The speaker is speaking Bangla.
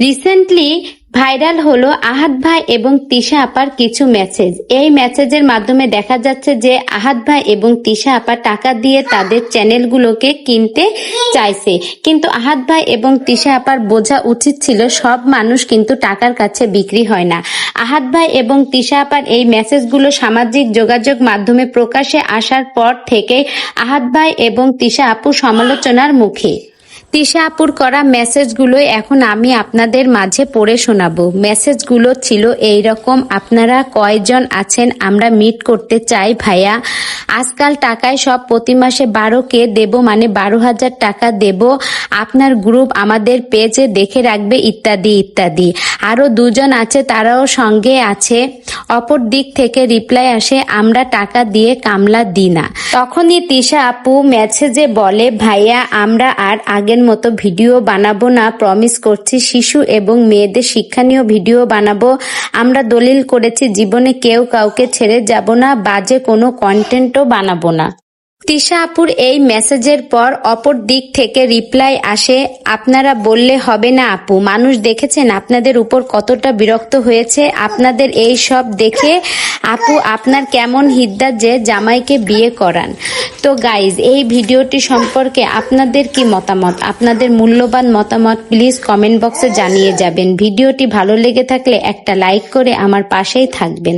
রিসেন্টলি ভাইরাল হলো আহাত ভাই এবং তিশা আপার কিছু মেসেজ এই মেসেজের মাধ্যমে দেখা যাচ্ছে যে আহাত ভাই এবং তিশা আপা টাকা দিয়ে তাদের চ্যানেলগুলোকে কিনতে চাইছে। কিন্তু আহাত ভাই এবং তিশা আপার বোঝা উচিত ছিল সব মানুষ কিন্তু টাকার কাছে বিক্রি হয় না। আহাত ভাই এবং তিশা আপার এই মেসেজগুলো সামাজিক যোগাযোগ মাধ্যমে প্রকাশে আসার পর থেকে আহাত ভাই এবং তিশা আপু সমালোচনার মুখে। তিশা আপুর করা মেসেজগুলো এখন আমি আপনাদের মাঝে পড়ে শোনাবো। মেসেজগুলো ছিল এই রকম আপনারা কয়জন আছেন? আমরা মিট করতে চাই, ভাইয়া। আজকাল টাকায় সব প্রতি মাসে বারো কে দেব মানে বারো হাজার টাকা দেব। আপনার গ্রুপ আমাদের পেজে দেখে রাখবে, ইত্যাদি ইত্যাদি। আরও দুজন আছে, তারাও সঙ্গে আছে। অপর দিক থেকে রিপ্লাই আসে, আমরা টাকা দিয়ে কামলা দিই না। তখনই তিশা আপু মেসেজে বলে, ভাইয়া, আমরা আর আগের মতো ভিডিও বানাবো না। প্রমিস করছি শিশু এবং মেয়েদের শিক্ষণীয় ভিডিও বানাবো। আমরা দলিল করেছি, জীবনে কেউ কাউকে ছেড়ে যাব না। বাজে কোনো কন্টেন্টও বানাবো না। তিশা আপুর এই মেসেজের পর অপর দিক থেকে রিপ্লাই আসে, আপনারা বললে হবে না আপু, মানুষ দেখেছেন আপনাদের উপর কতটা বিরক্ত হয়েছে, আপনাদের এই সব দেখে আপু আপনার কেমন হিদ্দার যে জামাইকে বিয়ে করান। তো গাইজ এই ভিডিওটি সম্পর্কে আপনাদের কি মতামত? আপনাদের মূল্যবান মতামত প্লিজ কমেন্ট বক্সে জানিয়ে যাবেন। ভিডিওটি ভালো লেগে থাকলে একটা লাইক করে আমার পাশেই থাকবেন।